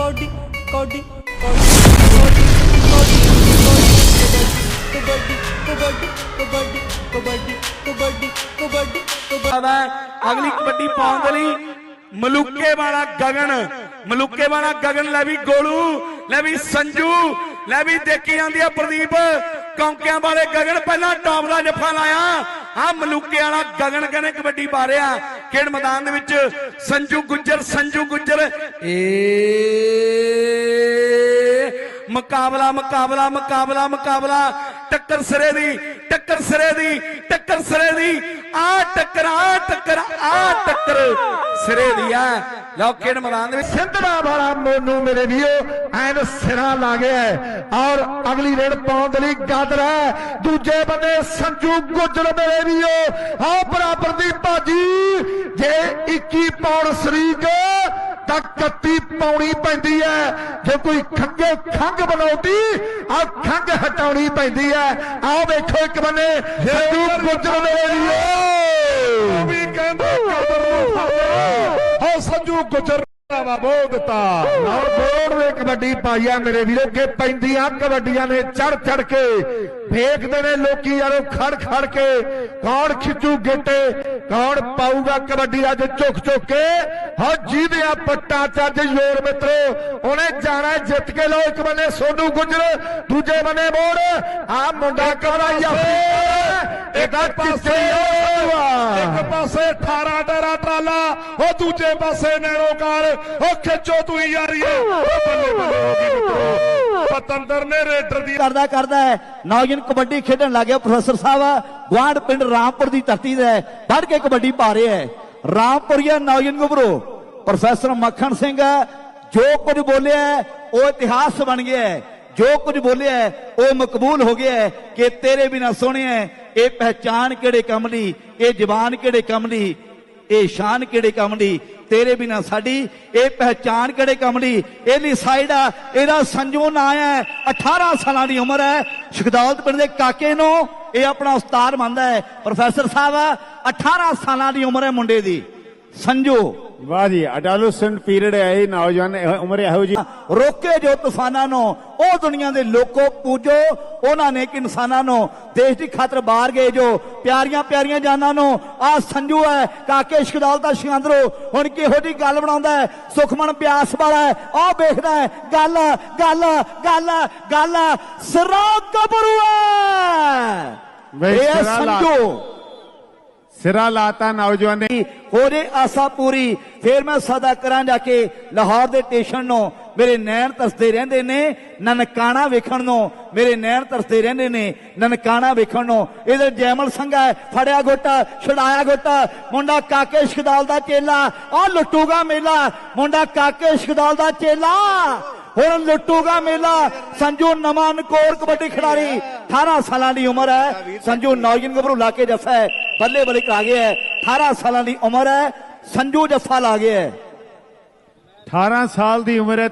ਕੌਡੀ ਕੌਡੀ ਕੌਡੀ ਕਬੱਡੀ ਕਬੱਡੀ ਕਬੱਡੀ ਕਬੱਡੀ ਕਬੱਡੀ ਕਬੱਡੀ ਕਬੱਡੀ ਅਗਲੀ ਕਬੱਡੀ ਪਾਉਣ ਦੇ ਲਈ ਮਲੂਕੇ ਵਾਲਾ ਗਗਨ, ਮਲੂਕੇ ਵਾਲਾ ਗਗਨ ਲੈ ਵੀ ਗੋਲੂ, ਲੈ ਵੀ ਸੰਜੂ, ਲੈ ਵੀ ਦੇਖੀ ਜਾਂਦੀ ਆ ਪ੍ਰਦੀਪ। ਕੌਂਕਿਆਂ ਵਾਲੇ ਗਗਨ ਪਹਿਲਾਂ ਟੌਪ ਦਾ ਜੱਫਾ ਲਾਇਆ। ਆ ਮਲੂਕੇ ਵਾਲਾ ਗਗਨ ਕਹਿੰਦੇ ਕਬੱਡੀ ਪਾ ਰਿਹਾ। ਖੇਡ ਮੈਦਾਨ ਦੇ ਵਿੱਚ ਸੰਜੂ ਗੁੱਜਰ ਸੰਜੂ ਗੁੱਜਰ। ਏ ਮੁਕਾਬਲਾ ਮੁਕਾਬਲਾ ਮੁਕਾਬਲਾ ਮੁਕਾਬਲਾ। ਟੱਕਰ ਸਿਰੇ ਦੀ, ਟੱਕਰ ਸਿਰੇ ਦੀ। ਟੱਕਰ ਸਿਰੇ ਦੀ, ਆ ਟੱਕਰ ਆ ਟੱਕਰ ਆ ਟੱਕਰ। ਸਿਰੇ ਦੀ ਆ ਲਓ ਖੇਡ ਮੈਦਾਨ ਦੇ ਵਿੱਚ? ਸਿੰਧੜਾ ਵਾਲਾ ਮੋਨੂ ਮੇਰੇ ਵੀਓ ਐਨ ਸਿਰਾਂ ਲਾ ਗਿਆ ਔਰ ਅਗਲੀ ਰੇਡ ਪਾਉਣ ਦੇ ਲਈ ਗਾਦਰ ਹੈ ਦੂਜੇ ਬੰਦੇ ਸੰਜੂ ਗੁੱਜਰ ਮੇਰੇ ਵੀਓ ਆਹ ਬਰਾਬਰ ਦੀ ਭਾਜੀ ਜੇ 21 ਪੌਣ ਸਰੀਕ ਤਾਂ 31 ਪਾਉਣੀ ਪੈਂਦੀ ਹੈ ਜੇ ਕੋਈ ਖੰਗੇ ਖੰਗ ਬਣਾਉਤੀ ਆ ਖੰਗ ਹਟਾਉਣੀ ਪੈਂਦੀ ਹੈ ਆਹ ਵੇਖੋ ਇੱਕ ਬੰਨੇ ਸੰਜੂ ਗੁੱਜਰ ਮੇਰੇ ਵੀਓ ਵੀ ਕਹਿੰਦੇ ਕਦਰ ਨੂੰ ਫੜੋ। ਹੋ ਸੰਜੂ ਗੁੱਜਰ ਵਾ ਬੋਲ ਦਿੱਤਾ। ਨਾਲ ਬੋੜ ਨੇ ਕਬੱਡੀ ਪਾਈ ਆ ਮੇਰੇ ਵੀਰੋ ਕਿ ਪੈਂਦੀਆਂ ਕਬੱਡੀਆਂ ਨੇ ਚੜ ਚੜ ਕੇ। ਵੇਖਦੇ ਨੇ ਲੋਕੀ ਯਾਰੋ ਖੜ ਖੜ ਕੇ। ਕੌਣ ਖਿੱਚੂ ਗਿੱਟੇ ਕੌਣ ਪਾਊਗਾ ਕਬੱਡੀ ਅੱਜ ਝੁਕ ਝੁਕ ਕੇ। ਹੋ ਜਿਹਦੇ ਆ ਪੱਟਾ ਚੱਜ ਯੋਰ ਮਿੱਤਰੋ ਉਹਨੇ ਜਾਣਾ ਜਿੱਤ ਕੇ ਲੋ ਇੱਕ ਬੰਨੇ ਸੋਨੂ ਗੁੱਜਰ ਦੂਜੇ ਬੰਨੇ ਮੋੜ। ਆ ਮੁੰਡਾ ਕਬੜਾ ਯਾਫੀ ਇਹਦਾ ਕਿੱਥੇ ਇੱਕ ਪਾਸੇ 18 ਟਰਾ ਟਰਾਲਾ ਉਹ ਦੂਜੇ ਪਾਸੇ ਨੈਣੋਕਾਰ ਉਹ ਖਿੱਚੋ ਤੂੰ ਯਾਰੀਏ। ਉਹ ਬੱਲੇ ਬੱਲੇ ਹੋ ਗਈ ਮਿੱਤਰੋ। ਪਤੰਦਰ ਨੇ ਰੇਡਰ ਦੀ ਕਰਦਾ ਕਰਦਾ ਹੈ। ਨੌਜਵਾਨ ਕਬੱਡੀ ਖੇਡਣ ਲੱਗ ਗਿਆ ਪ੍ਰੋਫੈਸਰ ਸਾਹਿਬ। ਗਵਾਂਡ ਪਿੰਡ ਰਾਮਪੁਰ ਦੀ ਧਰਤੀ ਤੇ ਵੱਢ ਕੇ ਕਬੱਡੀ ਪਾ ਰਿਹਾ ਹੈ। ਰਾਮਪੁਰੀਆ ਨੌਜਵਾਨ ਗੱਭਰੂ ਪ੍ਰੋਫੈਸਰ ਮੱਖਣ ਸਿੰਘ, ਜੋ ਕੁਝ ਬੋਲਿਆ ਉਹ ਇਤਿਹਾਸ ਬਣ ਗਿਆ ਹੈ। ਜੋ ਕੁਝ ਬੋਲਿਆ ਉਹ ਮਕਬੂਲ ਹੋ ਗਿਆ ਕਿ ਤੇਰੇ ਬਿਨਾ ਸੋਹਣਿਆ ਇਹ ਪਹਿਚਾਨ ਕਿਹੜੇ ਕੰਮ ਦੀ, ਇਹ ਜ਼ਬਾਨ ਕਿਹੜੇ ਕੰਮ ਦੀ, ਇਹ ਸ਼ਾਨ ਕਿਹੜੇ ਕੰਮ ਦੀ, ਤੇਰੇ ਬਿਨਾ ਸਾਡੀ, ਇਹ ਪਹਿਚਾਨ ਕਿਹੜੇ ਕੰਮ ਦੀ, ਇਹਦੀ ਸਾਈਡ ਆ, ਇਹਦਾ ਸੰਜੂ ਨਾਂ ਹੈ 18 ਸਾਲਾਂ ਦੀ ਉਮਰ ਹੈ। ਸ਼ਗਦੌਲਤ ਪਿੰਡ ਦੇ ਕਾਕੇ ਨੂੰ ਇਹ ਆਪਣਾ ਉਸਤਾਦ ਮੰਨਦਾ ਹੈ। ਪ੍ਰੋਫੈਸਰ ਸਾਹਿਬ 18 ਸਾਲਾਂ ਦੀ ਉਮਰ ਹੈ ਮੁੰਡੇ ਦੀ। ਸੰਜੂ ਵਾਹ ਜੀ ਅਡਾਲੋਸੈਂਟ ਪੀਰੀਅਡ ਹੈ ਇਹ ਨੌਜਵਾਨ ਉਮਰ ਇਹੋ ਜੀ ਰੋਕੇ ਜੋ ਤੂਫਾਨਾਂ ਨੂੰ ਉਹ ਦੁਨੀਆ ਦੇ ਲੋਕੋ ਪੂਜੋ ਉਹਨਾਂ ਨੇ ਕਿ ਇਨਸਾਨਾਂ ਨੂੰ ਦੇਸ਼ ਦੀ ਖਾਤਰ ਬਾਹਰ ਗਏ ਜੋ ਪਿਆਰੀਆਂ ਪਿਆਰੀਆਂ ਜਾਨਾਂ ਨੂੰ ਆ ਸੰਜੂ ਹੈ ਕਾਕੇ ਸ਼ਕਦੌਲ ਦਾ ਸ਼ਿਕੰਦਰੋ ਹੁਣ ਕਿਹੋ ਜੀ ਗੱਲ ਬਣਾਉਂਦਾ ਹੈ ਸੁਖਮਨ ਬਿਆਸ ਵਾਲਾ ਹੈ ਆਹ ਵੇਖਦਾ ਹੈ ਗੱਲ ਗੱਲ ਗੱਲ ਗੱਲ ਸਿਰਾ ਕਬਰੂ ਹੈ। ਇਹ ਸੰਜੂ। ਸਿਰਾ ਲਾਤਾ ਨੌਜਵਾਨ। ਨੇ ਹੋਰੇ ਆਸਾ ਪੂਰੀ ਫੇਰ ਮੈਂ ਸਦਾ ਕਰਾਂ ਜਾ ਕੇ ਲਾਹੌਰ ਦੇ ਸਟੇਸ਼ਨ ਨੂੰ। ਮੇਰੇ ਨੈਣ ਤਰਸਦੇ ਰਹਿੰਦੇ ਨੇ ਨਨਕਾਣਾ ਵੇਖਣ ਨੂੰ। ਮੇਰੇ ਨੈਣ ਤਰਸਦੇ ਰਹਿੰਦੇ ਨੇ ਨਨਕਾਣਾ ਵੇਖਣ ਨੂੰ। ਇਹਦੇ ਜੈਮਲ ਸੰਘਾ ਹੈ, ਫੜਿਆ ਗੋਟਾ ਛੁਡਾਇਆ ਗੋਟਾ। ਮੁੰਡਾ ਕਾਕੇ ਸ਼ਕਦਾਲ ਦਾ ਚੇਲਾ ਆ ਲੁੱਟੂਗਾ ਮੇਲਾ। ਮੁੰਡਾ ਕਾਕੇ ਸ਼ਕਦਾਲ ਦਾ ਚੇਲਾ ਹੁਣ ਲੁੱਟੂਗਾ ਮੇਲਾ। ਸੰਜੂ ਨਵਾਂ ਨਕੋਰ ਕਬੱਡੀ ਖਿਡਾਰੀ 18 ਸਾਲਾਂ ਦੀ ਉਮਰ ਹੈ। ਸੰਜੂ ਨੌਜਵਾਨ ਗੱਭਰੂ ਲਾ ਕੇ ਜੱਫਾ ਹੈ ਬੱਲੇ ਬੱਲੇ ਕਰਾ ਗਿਆ ਹੈ। 18 ਸਾਲਾਂ ਦੀ ਉਮਰ ਹੈ। ਸੰਜੂ ਜੱਫਾ ਲਾ ਗਿਆ ਹੈ। 18 ਸਾਲ ਦੀ ਉਮਰ ਹੈ।